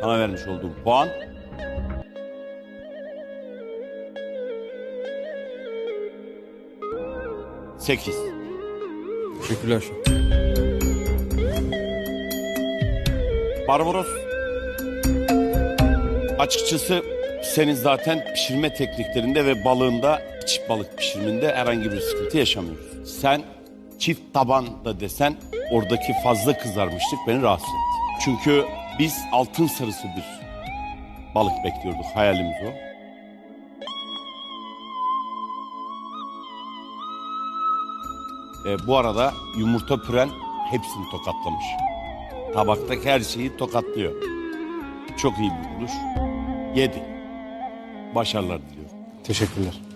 Sana vermiş olduğum puan. Sekiz. Teşekkürler. Barbaros. Açıkçası senin zaten pişirme tekniklerinde ve balığında çift balık pişiriminde herhangi bir sıkıntı yaşamıyoruz. Sen çift taban da desen oradaki fazla kızarmışlık beni rahatsız etti. Çünkü biz altın sarısı bir balık bekliyorduk. Hayalimiz o. E, bu arada yumurta püren hepsini tokatlamış. Tabaktaki her şeyi tokatlıyor. Çok iyi bir buluş. Yedi. Başarılar diliyorum. Teşekkürler.